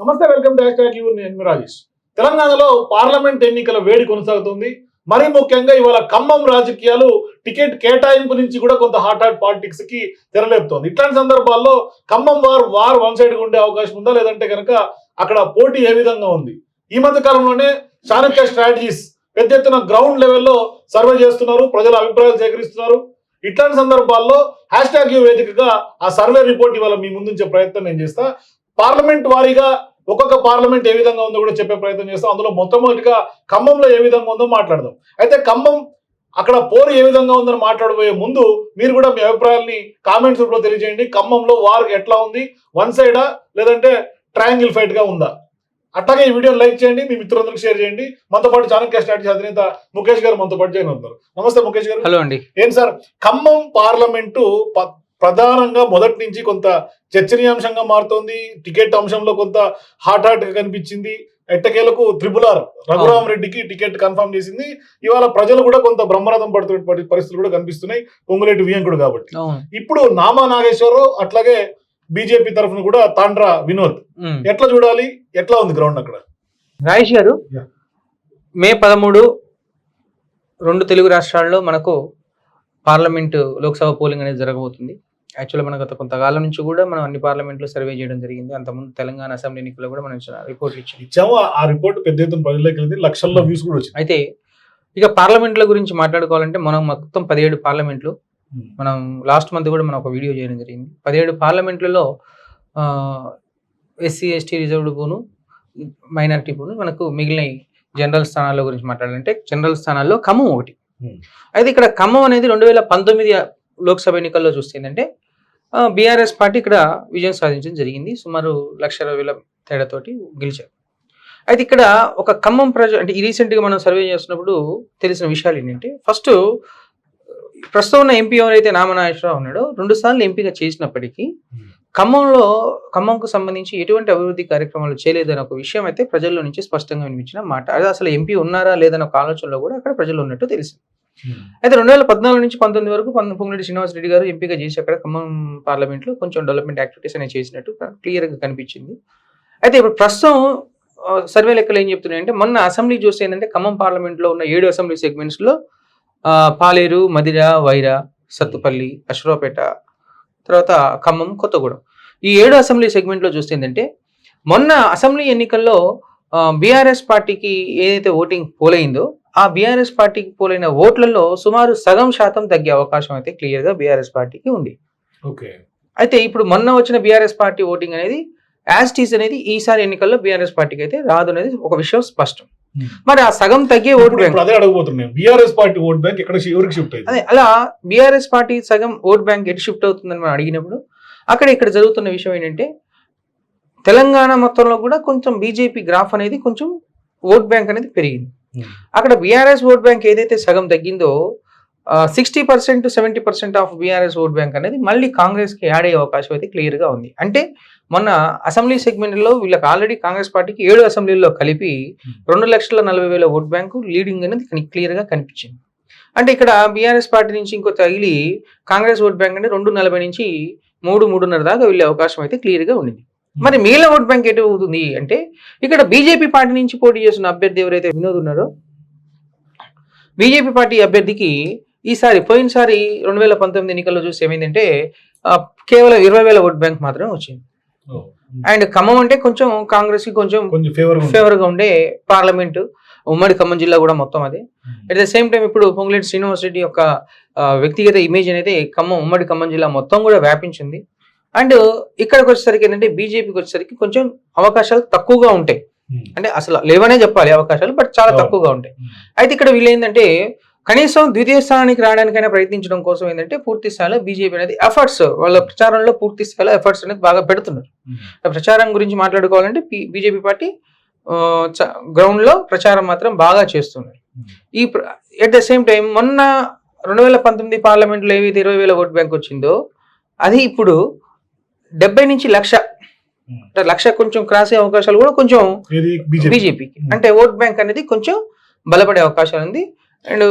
నమస్తే welcome to hash నేను రాజేష్. తెలంగాణలో పార్లమెంట్ ఎన్నికల వేడి కొనసాగుతుంది. మరి ముఖ్యంగా ఇవాళ ఖమ్మం రాజకీయాలు టికెట్ కేటాయింపు నుంచి కూడా కొంత హాట్ హాట్ పాలిటిక్స్కి తెరలేపుతోంది. ఇట్లాంటి సందర్భాల్లో Khammam war war one side ఉండే అవకాశం ఉందా? లేదంటే కనుక అక్కడ పోటీ ఏ విధంగా ఉంది? ఈ మధ్య కాలంలోనే చాణక్య స్ట్రాటజీస్ పెద్ద ఎత్తున గ్రౌండ్ లెవెల్లో సర్వే చేస్తున్నారు. ప్రజల అభిప్రాయాలు సేకరిస్తున్నారు. ఇట్లాంటి సందర్భాల్లో హ్యాష్ ట్యాగ్ వేదికగా ఆ సర్వే రిపోర్ట్ ఇవాళ మీ ముందుంచే ప్రయత్నం నేను చేస్తా. పార్లమెంట్ వారీగా ఒక్కొక్క పార్లమెంట్ ఏ విధంగా ఉందో కూడా చెప్పే ప్రయత్నం చేస్తాం. అందులో మొట్టమొదటిగా ఖమ్మంలో ఏ విధంగా ఉందో మాట్లాడదాం. అయితే ఖమ్మం అక్కడ పోరు ఏ విధంగా ఉందని మాట్లాడబోయే ముందు మీరు కూడా మీ అభిప్రాయాల్ని కామెంట్స్ రూపంలో తెలియజేయండి. ఖమ్మంలో వార్ ఎట్లా ఉంది? వన్ సైడా లేదంటే ట్రయాంగిల్ ఫైట్గా ఉందా? అట్లాగే ఈ వీడియో లైక్ చేయండి మీ మిత్రులందరికీ షేర్ చేయండి. మనతో పాటు చాణక్య స్ట్రాటజీ అధినేత ముఖేష్ గారు మనతో పాటు చేయని ఉన్నారు నమస్తే ముఖేష్ గారు. హలో అండి. ఏం సార్? ఖమ్మం పార్లమెంటు ప్రధానంగా మొదటి నుంచి కొంత చర్చనీయాంశంగా మారుతోంది. టికెట్ అంశంలో కొంత హాట్ హాట్గా కనిపించింది. ఎట్టకేలకు త్రిపుల్ ఆర్ రఘురామ్ రెడ్డికి టికెట్ కన్ఫర్మ్ చేసింది. ఇవాళ ప్రజలు కూడా కొంత బ్రహ్మరథం పడుతున్న పరిస్థితులు కూడా కనిపిస్తున్నాయి. పొంగులేటి వియంకుడు కాబట్టి. ఇప్పుడు నామా నాగేశ్వరరావు అట్లాగే బీజేపీ తరఫున కూడా తాండ్రా వినోద్. ఎట్లా చూడాలి? ఎట్లా ఉంది గ్రౌండ్ అక్కడ? రాజేష్ గారు. మే పదమూడు రెండు తెలుగు రాష్ట్రాల్లో మనకు పార్లమెంటు లోక్సభ పోలింగ్ అనేది జరగబోతుంది. యాక్చువల్గా మనకు గత కొంతకాలం నుంచి కూడా మనం అన్ని పార్లమెంట్లో సర్వే చేయడం జరిగింది. అంతకుముందు తెలంగాణ అసెంబ్లీ ఎన్నికల్లో కూడా మనం రిపోర్ట్లు ఇచ్చాం. ఇచ్చాము. ఆ- రిపోర్ట్ పెద్ద ఎత్తున ప్రజల్లోకి వెళ్ళింది. లక్షల్లో వ్యూస్ కూడా వచ్చింది. అయితే ఇక పార్లమెంట్ల గురించి మాట్లాడుకోవాలంటే మనం మొత్తం పదిహేడు పార్లమెంట్లు మనం లాస్ట్ మంత్ కూడా మనం ఒక వీడియో చేయడం జరిగింది. పదిహేడు పార్లమెంట్లలో ఎస్సీ ఎస్టీ రిజర్వ్డ్ పోను మైనారిటీ పోను మనకు మిగిలిన జనరల్ స్థానాల గురించి మాట్లాడాలంటే జనరల్ స్థానాల్లో ఖమ్మం ఒకటి. Hmm. అయితే ఇక్కడ ఖమ్మం అనేది రెండు వేల పంతొమ్మిది లోక్సభ ఎన్నికల్లో చూస్తే ఏంటంటే బీఆర్ఎస్ పార్టీ ఇక్కడ విజయం సాధించడం జరిగింది. సుమారు లక్ష ఇరవై వేల తేడాతోటి గెలిచారు. అయితే ఇక్కడ ఒక ఖమ్మం ప్రజ అంటే ఈ రీసెంట్గా మనం సర్వే చేస్తున్నప్పుడు తెలిసిన విషయాలు ఏంటంటే ఫస్ట్ ప్రస్తుతం ఉన్న ఎంపీ ఎవరైతే నామనాగేశ్వరరావు ఉన్నాడో రెండు సార్లు ఎంపీగా చేసినప్పటికీ ఖమ్మంలో ఖమ్మంకు సంబంధించి ఎటువంటి అభివృద్ధి కార్యక్రమాలు చేయలేదనే ఒక విషయం అయితే ప్రజల్లో నుంచి స్పష్టంగా వినిపించిన మాట. అది అసలు ఎంపీ ఉన్నారా లేదన్న ఒక ఆలోచనలో కూడా అక్కడ ప్రజలు ఉన్నట్టు తెలిసింది. Hmm. అయితే రెండు వేల పద్నాలుగు నుంచి పంతొమ్మిది వరకు పంతొమ్మిది శ్రీనివాస శ్రీనివాస్ రెడ్డి గారు ఎంపీగా చేసి అక్కడ ఖమ్మం పార్లమెంట్లో కొంచెం డెవలప్మెంట్ యాక్టివిటీస్ అనేవి చేసినట్టు క్లియర్గా కనిపించింది. అయితే ఇప్పుడు ప్రస్తుతం సర్వే లెక్కలు ఏం చెప్తున్నాయంటే మొన్న అసెంబ్లీ చూస్తే ఏంటంటే ఖమ్మం పార్లమెంట్లో ఉన్న ఏడు అసెంబ్లీ సెగ్మెంట్స్లో లో పాలేరు మదిర వైరా సత్తుపల్లి అశ్వరావుపేట తర్వాత ఖమ్మం కొత్తగూడెం. ఈ ఏడు అసెంబ్లీ సెగ్మెంట్లో చూస్తే ఏంటంటే మొన్న అసెంబ్లీ ఎన్నికల్లో బీఆర్ఎస్ పార్టీకి ఏదైతే ఓటింగ్ పోలైందో ఆ బీఆర్ఎస్ పార్టీకి పోలైన ఓట్లలో సుమారు సగం శాతం తగ్గే అవకాశం అయితే క్లియర్గా బీఆర్ఎస్ పార్టీకి ఉంది. ఓకే. అయితే ఇప్పుడు మొన్న వచ్చిన బీఆర్ఎస్ పార్టీ ఓటింగ్ అనేది యాజ్ టీస్ అనేది ఈసారి ఎన్నికల్లో బీఆర్ఎస్ పార్టీకి అయితే రాదు అనేది ఒక విషయం స్పష్టం. మరి ఆ సగం తగ్గే ఓటు బ్యాంక్ అదే అడగబోతున్నాను బీఆర్ఎస్ పార్టీ ఓట్ బ్యాంక్ ఎక్కడ ఎవరికి షిఫ్ట్ అయింది? అదే అలా బీఆర్ఎస్ పార్టీ సగం ఓట్ బ్యాంక్ ఎటు షిఫ్ట్ అవుతుందని మనం అడిగినప్పుడు అక్కడ ఇక్కడ జరుగుతున్న విషయం ఏంటంటే తెలంగాణ మొత్తంలో కూడా కొంచెం బీజేపీ గ్రాఫ్ అనేది కొంచెం ఓట్ బ్యాంక్ అనేది పెరిగింది. Hmm. అక్కడ బీఆర్ఎస్ ఓట్ బ్యాంక్ ఏదైతే సగం తగ్గిందో sixty percent seventy percent of BRS vote bank అనేది మళ్ళీ కాంగ్రెస్కి యాడ్ అయ్యే అవకాశం అయితే క్లియర్గా ఉంది. అంటే మొన్న అసెంబ్లీ సెగ్మెంట్లో వీళ్ళకి ఆల్రెడీ కాంగ్రెస్ పార్టీకి ఏడు అసెంబ్లీల్లో కలిపి Hmm. రెండు లక్షల నలభై వేల ఓట్ బ్యాంకు లీడింగ్ అనేది క్లియర్గా కనిపించింది. అంటే ఇక్కడ బీఆర్ఎస్ పార్టీ నుంచి ఇంకో తగిలి కాంగ్రెస్ ఓట్ బ్యాంక్ అంటే రెండు నలభై నుంచి మూడు మూడున్నర దాకా వెళ్ళే అవకాశం అయితే క్లియర్గా ఉండింది మరి మిగిలిన ఓట్ బ్యాంక్ ఎటు అవుతుంది అంటే ఇక్కడ బీజేపీ పార్టీ నుంచి పోటీ చేస్తున్న అభ్యర్థి ఎవరైతే వినోద్ ఉన్నారో బీజేపీ పార్టీ అభ్యర్థికి ఈసారి పోయినసారి రెండు వేల పంతొమ్మిది ఎన్నికల్లో చూసి ఏమైందంటే కేవలం ఇరవై వేల ఓట్ బ్యాంక్ మాత్రమే వచ్చింది. అండ్ ఖమ్మం అంటే కొంచెం కాంగ్రెస్కి కొంచెం ఫేవర్గా ఉండే పార్లమెంట్ ఉమ్మడి ఖమ్మం జిల్లా కూడా మొత్తం అదే. అట్ ద సేమ్ టైం ఇప్పుడు పొంగులేటి శ్రీనివాస్ రెడ్డి యొక్క వ్యక్తిగత ఇమేజ్ అనేది ఖమ్మం ఉమ్మడి ఖమ్మం జిల్లా మొత్తం కూడా వ్యాపించింది. అండ్ ఇక్కడికి వచ్చేసరికి ఏంటంటే బీజేపీకి వచ్చేసరికి కొంచెం అవకాశాలు తక్కువగా ఉంటాయి. అంటే అసలు లేవనే చెప్పాలి అవకాశాలు బట్ చాలా. తక్కువగా ఉంటాయి. అయితే ఇక్కడ వీళ్ళు ఏంటంటే కనీసం ద్వితీయ స్థానానికి రావడానికైనా ప్రయత్నించడం కోసం ఏంటంటే పూర్తి స్థాయిలో బీజేపీ అనేది ఎఫర్ట్స్ వాళ్ళ ప్రచారంలో పూర్తి స్థాయిలో ఎఫర్ట్స్ అనేది బాగా పెడుతున్నారు. ప్రచారం గురించి మాట్లాడుకోవాలంటే బీజేపీ పార్టీ గ్రౌండ్లో ప్రచారం మాత్రం బాగా చేస్తున్నారు. ఈ ఎట్ ద సేమ్ టైం మొన్న రెండు వేల పంతొమ్మిది పార్లమెంట్లో ఏవైతే ఇరవై వేల ఓట్ బ్యాంక్ వచ్చిందో అది ఇప్పుడు డెబ్బై నుంచి లక్ష. అంటే లక్ష కొంచెం క్రాస్ అయ్యే అవకాశాలు కూడా కొంచెం బీజేపీకి. అంటే ఓట్ బ్యాంక్ అనేది కొంచెం బలపడే అవకాశాలు ఉంది. అండ్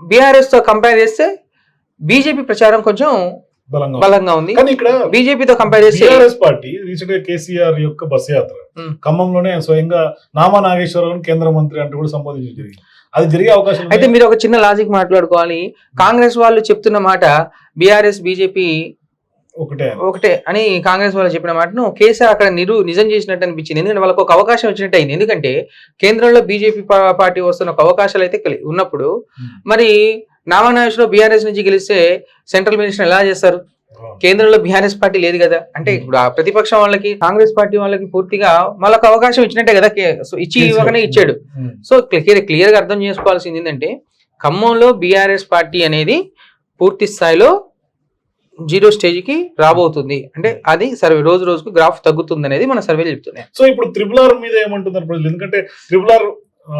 బీఆర్ఎస్తో కంపేర్ చేస్తే బీజేపీ ప్రచారం కొంచెం బలంగా ఉంది. కానీ ఇక్కడ బీజేపీతో కంపేర్ చేస్తే టిఆర్ఎస్ పార్టీ రీసెంట్గా కేసీఆర్ యొక్క బస్ యాత్ర ఉమ్. ఖమ్మంలోనే స్వయంగా నామా నాగేశ్వరరావు కేంద్ర మంత్రి అంటూ కూడా సంబోధించడం జరిగింది. అది జరిగే అవకాశం అయితే మీరు ఒక చిన్న లాజిక్ మాట్లాడుకోవాలి. కాంగ్రెస్ వాళ్ళు చెప్తున్న మాట బీఆర్ఎస్ బీజేపీ ఒకటే ఒకటే. అని కాంగ్రెస్ వాళ్ళు చెప్పిన మాటను కేసీఆర్ అక్కడ నిరు నిజం చేసినట్టు అనిపించింది. ఎందుకంటే వాళ్ళకి ఒక అవకాశం వచ్చినట్టు అయింది. ఎందుకంటే కేంద్రంలో బీజేపీ పార్టీ వస్తున్న ఒక అవకాశాలు అయితే ఉన్నప్పుడు మరి నామనాగేశ్వరరావు బీఆర్ఎస్ నుంచి గెలిస్తే సెంట్రల్ మినిస్టర్ ఎలా చేస్తారు? కేంద్రంలో బీఆర్ఎస్ పార్టీ లేదు కదా. అంటే ఇప్పుడు ఆ ప్రతిపక్షం వాళ్ళకి కాంగ్రెస్ పార్టీ వాళ్ళకి పూర్తిగా వాళ్ళకి అవకాశం ఇచ్చినట్టే కదా ఇచ్చి ఇవ్వకనే ఇచ్చాడు. సో క్లియర్ క్లియర్గా అర్థం చేసుకోవాల్సింది ఏంటంటే ఖమ్మంలో బీఆర్ఎస్ పార్టీ అనేది పూర్తి స్థాయిలో జీరో స్టేజ్కి రాబోతుంది. అంటే అది సర్వే రోజు రోజుకు గ్రాఫ్ తగ్గుతుంది అనేది మన సర్వేలు చెప్తున్నాయి సో ఇప్పుడు త్రిపుల్ ఆర్ మీద ఏమంటున్నారు ప్రజలు? ఎందుకంటే త్రిపుల్ ఆర్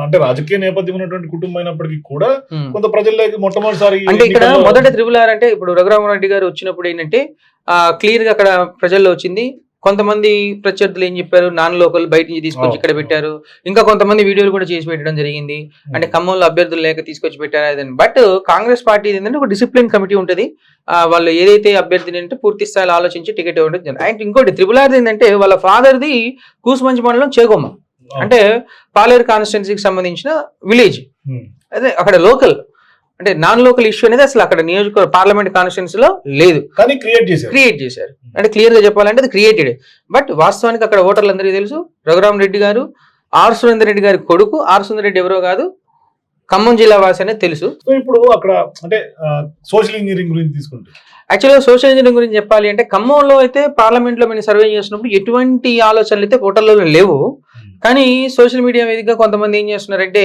అంటే రాజకీయ నేపథ్యం ఉన్నటువంటి కుటుంబం అయినప్పటికీ కూడా. కొంత ప్రజల్లోకి మొట్టమొదటిసారి అంటే ఇక్కడ మొదట త్రిబుల్ ఆర్ అంటే ఇప్పుడు రఘురామరెడ్డి గారు వచ్చినప్పుడు ఏంటంటే క్లియర్గా అక్కడ ప్రజల్లో వచ్చింది. కొంతమంది ప్రత్యర్థులు ఏం చెప్పారు? నాన్ లోకల్ బయట నుంచి తీసుకొచ్చి ఇక్కడ పెట్టారు. ఇంకా కొంతమంది వీడియోలు కూడా చేసి పెట్టడం జరిగింది. అంటే ఖమ్మంలో అభ్యర్థులు లేక తీసుకొచ్చి పెట్టారు అదని బట్ కాంగ్రెస్ పార్టీ ఏంటంటే ఒక డిసిప్లిన్ కమిటీ ఉంటుంది. వాళ్ళు ఏదైతే అభ్యర్థిని అంటే పూర్తి స్థాయిలో ఆలోచించి టికెట్ ఇవ్వడం జరిగింది. అండ్ ఇంకోటి త్రిబుల్ ఆర్ ఏంటంటే వాళ్ళ ఫాదర్ది కూసుమంచి మండలం చేగొమ్మ. అంటే పాలేరు కాన్స్టిట్యున్సీకి సంబంధించిన విలేజ్. అదే అక్కడ లోకల్ అంటే నాన్ లోకల్ ఇష్యూ అనేది అసలు అక్కడ నియోజకవర్గ పార్లమెంట్ కాన్స్టిట్యున్సీలో లేదు. కానీ క్రియేట్ చేశారు. క్రియేట్ చేశారు. అంటే క్లియర్గా చెప్పాలంటే అది క్రియేటెడ్ బట్ వాస్తవానికి అక్కడ ఓటర్లందరికీ తెలుసు. రఘురామ్ రెడ్డి గారు ఆర్ సురేందర్ రెడ్డి గారి కొడుకు ఆర్ సురేందర్ రెడ్డి ఎవరో కాదు ఖమ్మం జిల్లా వాసి అనేది తెలుసు. సో ఇప్పుడు అక్కడ అంటే సోషల్ ఇంజనీరింగ్ గురించి తీసుకుంటే. యాక్చువల్గా సోషల్ ఇంజనీరింగ్ గురించి చెప్పాలి అంటే ఖమ్మంలో అయితే పార్లమెంట్లో మేము సర్వే చేసినప్పుడు ఎటువంటి ఆలోచనలు అయితే ఓటర్లలో లేవు. కానీ సోషల్ మీడియా వేదికగా కొంతమంది ఏం చేస్తున్నారంటే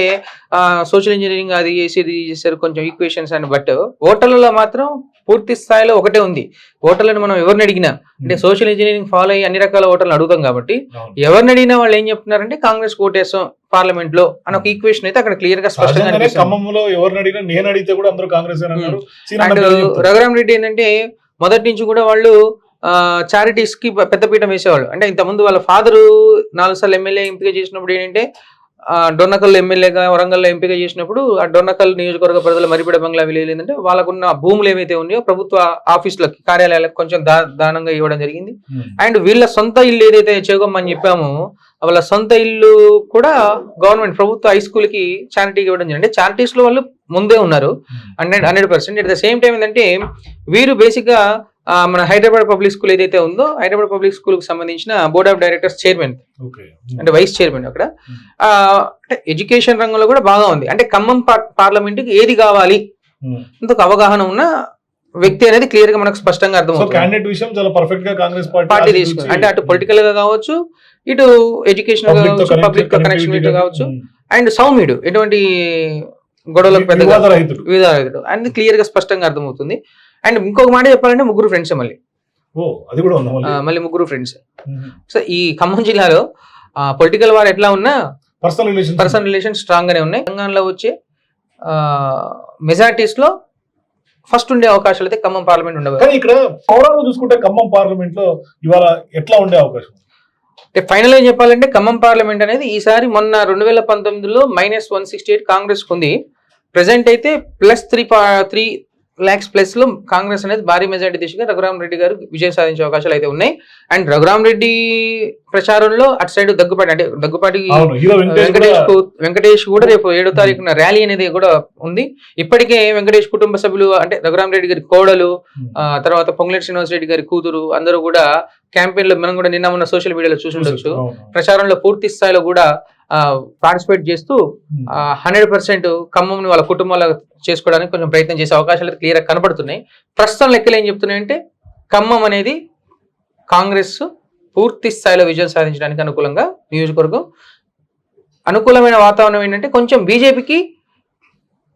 సోషల్ ఇంజనీరింగ్ అది చేసి ఇది చేశారు కొంచెం ఈక్వేషన్స్ అని. బట్ ఓటర్లలో మాత్రం పూర్తి స్థాయిలో ఒకటే ఉంది. ఓటర్లను మనం ఎవరిని అడిగినా అంటే సోషల్ ఇంజనీరింగ్ ఫాలో అయ్యి అన్ని రకాల ఓటర్లు అడుగుతాం కాబట్టి. ఎవరిని అడిగినా వాళ్ళు ఏం చెప్తున్నారంటే కాంగ్రెస్ కోటేస్తాం పార్లమెంట్లో అని ఒక ఈక్వేషన్ అయితే అక్కడ క్లియర్గా స్పష్టంగా సహజంగానే అనిపిస్తుంది. ఖమ్మంలో ఎవరిని అడిగినా నేను అడిగితే కూడా అందరూ కాంగ్రెస్ అని అన్నారు. సీనన్న అండ్. రఘురామ్ రెడ్డి ఏంటంటే మొదటి నుంచి కూడా వాళ్ళు చారిటీస్కి పెద్దపీఠం వేసేవాళ్ళు. అంటే ఇంతకుముందు వాళ్ళ ఫాదరు నాలుగు సార్లు ఎమ్మెల్యే ఎంపిక చేసినప్పుడు ఏంటంటే డొన్నకల్ ఎమ్మెల్యేగా వరంగల్లో ఎంపిక చేసినప్పుడు ఆ డొన్నకల్ నియోజకవర్గ పరిధిలో మరిపేట బంగ్లా విలేజ్ ఏంటంటే వాళ్ళకున్న భూములు ఏవైతే ఉన్నాయో ప్రభుత్వ ఆఫీసులకి కార్యాలయాలకు కొంచెం దా దానంగా ఇవ్వడం జరిగింది. ఉమ్. అండ్ వీళ్ళ సొంత ఇల్లు ఏదైతే చేగొమ్మని చెప్పామో వాళ్ళ సొంత ఇల్లు కూడా గవర్నమెంట్ ప్రభుత్వ హై స్కూల్కి చారిటీకి ఇవ్వడం జరిగింది. అంటే చారిటీస్లో వాళ్ళు ముందే ఉన్నారు. Hundred hundred percent. At the same time ఏంటంటే వీరు బేసిక్గా ఆ, మన హైదరాబాద్ పబ్లిక్ స్కూల్ ఏదైతే ఉందో హైదరాబాద్ పబ్లిక్ స్కూల్కి సంబంధించిన బోర్డ్ ఆఫ్ డైరెక్టర్స్ చైర్మన్. అంటే వైస్ చైర్మన్ అక్కడ. అంటే ఎడ్యుకేషన్ రంగంలో కూడా బాగా ఉంది. అంటే ఖమ్మం పార్లమెంట్కి ఏది కావాలి. ఇంతకు అవగాహన ఉన్న వ్యక్తి అనేది క్లియర్గా మనకు స్పష్టంగా అర్థమవుతుంది. క్యాండిడేట్ విషయం చాలా పర్ఫెక్ట్గా కాంగ్రెస్ పార్టీ తీసుకుంది. అంటే అటు పొలిటికల్గా కావచ్చు ఇటు ఎడ్యుకేషన్ కావచ్చు పబ్లిక్ connectivity కావచ్చు. అండ్ సౌమ్యుడు ఎటువంటి గొడవలకు వివాదరహితుడు. విధాలు అనేది క్లియర్గా స్పష్టంగా అర్థమవుతుంది. అండ్ ఇంకొక మాట చెప్పాలంటే ముగ్గురు ఫ్రెండ్స్ మళ్ళీ. అది కూడా మళ్ళీ? ముగ్గురు ఫ్రెండ్స్. సో ఈ ఖమ్మం జిల్లాలో పొలిటికల్ వారు ఎట్లా ఉన్నా personal relation personal relation strong గానే ఉన్నాయి. తెలంగాణలో వచ్చే మెజార్టీస్లో ఫస్ట్ ఉండే అవకాశాలు అయితే ఖమ్మం పార్లమెంట్ ఉండవు కానీ ఇక్కడ ఓవరాల్ చూసుకుంటే ఖమ్మం పార్లమెంట్లో ఇవాళ ఎట్లా ఉండే అవకాశం? అంటే ఫైనల్ ఏం చెప్పాలంటే ఖమ్మం పార్లమెంట్ అనేది ఈసారి మొన్న రెండు వేల పంతొమ్మిదిలో minus one sixty eight Congress ఉంది. ప్రెసెంట్ అయితే ప్లస్ త్రీ త్రీ ల్యాక్స్ ప్లస్లో కాంగ్రెస్ అనేది భారీ మెజార్టీ దిశగా రఘురామ్ రెడ్డి గారు విజయం సాధించే అవకాశాలు అయితే ఉన్నాయి అండ్ రఘురామ్ రెడ్డి ప్రచారంలో అటు సైడ్ దగ్గుపాటి అంటే దగ్గుపాటి వెంకటేష్ వెంకటేష్ కూడా- రేపు ఏడో తారీఖున ర్యాలీ అనేది కూడా ఉంది ఇప్పటికే వెంకటేష్ కుటుంబ సభ్యులు అంటే రఘురామ్ రెడ్డి గారి కోడలు. ఆ తర్వాత పొంగులేటి శ్రీనివాస్ రెడ్డి గారి కూతురు అందరూ కూడా క్యాంపెయిన్లో మనం కూడా నిన్న ఉన్న సోషల్ మీడియాలో చూసి ఉండొచ్చు. ప్రచారంలో పూర్తి స్థాయిలో కూడా పార్టిసిపేట్ చేస్తూ. హండ్రెడ్ పర్సెంట్ ఖమ్మంని వాళ్ళ కుటుంబాలు చేసుకోవడానికి కొంచెం ప్రయత్నం చేసే అవకాశాలు అయితే క్లియర్ కనబడుతున్నాయి ప్రస్తుతం లెక్కలు ఏం చెప్తున్నాయంటే ఖమ్మం అనేది కాంగ్రెస్ పూర్తి స్థాయిలో విజయం సాధించడానికి అనుకూలంగా నియోజకవర్గం అనుకూలమైన వాతావరణం ఏంటంటే కొంచెం బీజేపీకి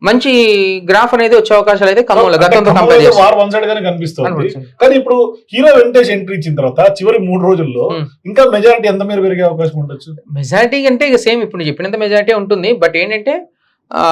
మంచి గ్రాఫ్ అనేది వచ్చే అవకాశాలు అయితే ఖమ్మంలో గతంతో కంపేర్ చేస్తే వార్ వన్ సైడ్ గానే కనిపిస్తుంది. కానీ ఇప్పుడు హీరో వెంకటేష్ ఎంట్రీ ఇచ్చిన తర్వాత చివరి మూడు రోజుల్లో. ఇంకా మెజారిటీ ఎంత మేర పెరిగే అవకాశం ఉండొచ్చు మెజారిటీ అంటే ఇక సేమ్ ఇప్పుడు చెప్పినంత మెజారిటీ ఉంటుంది బట్ ఏంటంటే ఆ,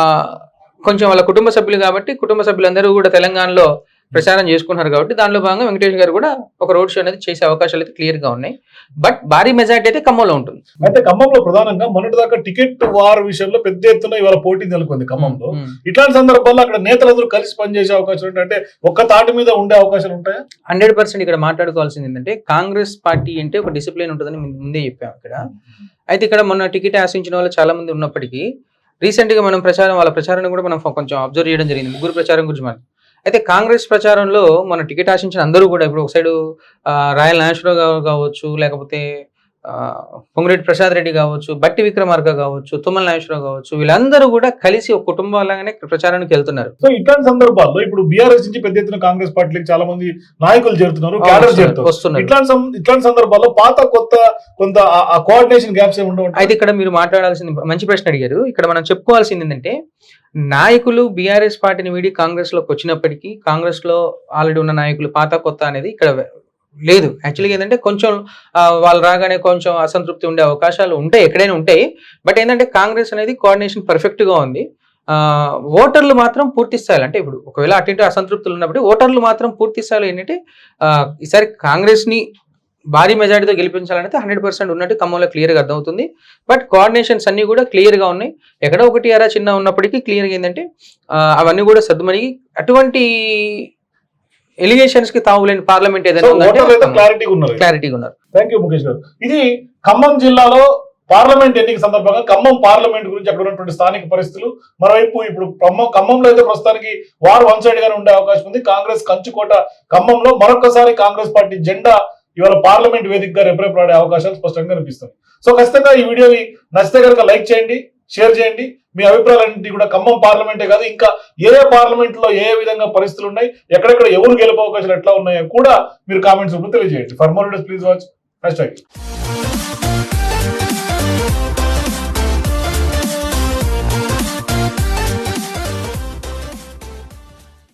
కొంచెం వాళ్ళ కుటుంబ సభ్యులు కాబట్టి కుటుంబ సభ్యులందరూ కూడా తెలంగాణలో ప్రచారం చేసుకుంటున్నారు కాబట్టి దానిలో భాగంగా వెంకటేష్ గారు కూడా ఒక రోడ్ షో అనేది చేసే అవకాశాలు అయితే క్లియర్గా ఉన్నాయి. బట్ భారీ మెజార్టీ అయితే ఖమ్మంలో ఉంటుంది. అయితే ఖమ్మంలో ప్రధానంగా మొన్నటిదాకా టికెట్ వార్ విషయంలో పెద్ద ఎత్తున ఇవాళ పోటీ నెలకొంది ఖమ్మంలో. ఉమ్. ఇట్లాంటి సందర్భాల్లో అక్కడ నేతలందరూ కలిసి పనిచేసే అవకాశం అంటే ఒక్క తాటి మీద ఉండే అవకాశాలు ఉంటాయా? హండ్రెడ్ పర్సెంట్ ఇక్కడ మాట్లాడుకోవాల్సింది ఏంటంటే కాంగ్రెస్ పార్టీ అంటే ఒక డిసిప్లిన్ ఉంటుందని ముందు- చెప్పాం ఇక్కడ. అయితే ఇక్కడ మొన్న టికెట్ ఆశించిన వాళ్ళు చాలా మంది ఉన్నప్పటికీ రీసెంట్గా మనం ప్రచారం వాళ్ళ ప్రచారాన్ని కూడా మనం కొంచెం అబ్జర్వ్ చేయడం జరిగింది. ముగ్గురు ప్రచారం గురించి మనం అయితే కాంగ్రెస్ ప్రచారంలో మన టికెట్ ఆశించిన అందరూ కూడా ఇప్పుడు ఒక సైడు ఆ, రాయల్ నాగేశ్వరరావు గారు కావచ్చు లేకపోతే పొంగిరెడ్డి ప్రసాద్ రెడ్డి కావచ్చు బట్టి విక్రమార్క కావచ్చు తుమ్మల నాగేశ్వరరావు కావచ్చు వీళ్ళందరూ కూడా కలిసి ఒక కుటుంబాలాగానే ప్రచారానికి వెళ్తున్నారు. సో ఇట్లాంటి సందర్భాల్లో ఇప్పుడు బీఆర్ఎస్ నుంచి పెద్ద ఎత్తున కాంగ్రెస్ పార్టీకి చాలా మంది నాయకులు చేరుతున్నారు వస్తున్నారు. ఇట్లాంటి ఇట్లాంటి సందర్భాల్లో పాత కొత్త కొంత ఆ కోఆర్డినేషన్ గ్యాప్స్ ఏమి ఉండవు అయితే ఇక్కడ మీరు మాట్లాడాల్సింది మంచి ప్రశ్న అడిగారు. ఇక్కడ మనం చెప్పుకోవాల్సింది ఏంటంటే నాయకులు బీఆర్ఎస్ పార్టీని వీడి కాంగ్రెస్లోకి వచ్చినప్పటికీ కాంగ్రెస్లో ఆల్రెడీ ఉన్న నాయకులు పాత కొత్త అనేది ఇక్కడ లేదు. యాక్చువల్గా ఏంటంటే కొంచెం వాళ్ళు రాగానే కొంచెం అసంతృప్తి ఉండే అవకాశాలు ఉంటాయి ఎక్కడైనా ఉంటాయి. బట్ ఏంటంటే కాంగ్రెస్ అనేది కోఆర్డినేషన్ పర్ఫెక్ట్గా ఉంది. ఓటర్లు మాత్రం పూర్తి స్థాయిలో అంటే ఇప్పుడు ఒకవేళ అటు ఇటు అసంతృప్తులు ఉన్నప్పుడు ఓటర్లు మాత్రం పూర్తి స్థాయిలో ఏంటంటే ఈసారి కాంగ్రెస్ని భారీ మెజారిటీతో గెలిపించాలంటే హండ్రెడ్ పర్సెంట్ ఉన్నట్టు ఖమ్మంలో క్లియర్గా అర్థమవుతుంది. బట్ కోఆర్డినేషన్స్ అన్నీ కూడా క్లియర్గా ఉన్నాయి. ఎక్కడో ఒకటి అరా చిన్న ఉన్నప్పటికీ క్లియర్గా ఏంటంటే అవన్నీ కూడా సర్దుమణిగి అటువంటి ఎలిగేషన్స్కి తావులేని పార్లమెంట్ ఏదైనా క్లారిటీగా ఉన్నారు క్లారిటీగా ఉన్నారు థ్యాంక్ యూ ముఖేష్ గారు. ఇది ఖమ్మం జిల్లాలో పార్లమెంట్ ఎన్నిక సందర్భంగా ఖమ్మం పార్లమెంట్ గురించి అక్కడ ఉన్నటువంటి స్థానిక పరిస్థితులు మరోవైపు ఇప్పుడు ఖమ్మం ఖమ్మంలో అయితే ప్రస్తుతానికి వారు వన్ సైడ్ గానే ఉండే అవకాశం ఉంది. కాంగ్రెస్ కంచుకోట ఖమ్మంలో మరొకసారి కాంగ్రెస్ పార్టీ జెండా ఇవాళ పార్లమెంట్ వేదికగా రెపరెపలాడే అవకాశాలు స్పష్టంగా కనిపిస్తుంది సో ఖచ్చితంగా ఈ వీడియోని నచ్చితే కనుక లైక్ చేయండి. షేర్ చేయండి. మీ అభిప్రాయాలన్నింటి కూడా ఖమ్మం పార్లమెంటే కాదు ఇంకా ఏ ఏ ఏ విధంగా పరిస్థితులు ఉన్నాయి ఎక్కడెక్కడ ఎవరు గెలుపు అవకాశాలు ఎట్లా ఉన్నాయో కూడా మీరు కామెంట్స్ రూపంలో తెలియజేయండి. For more please watch hash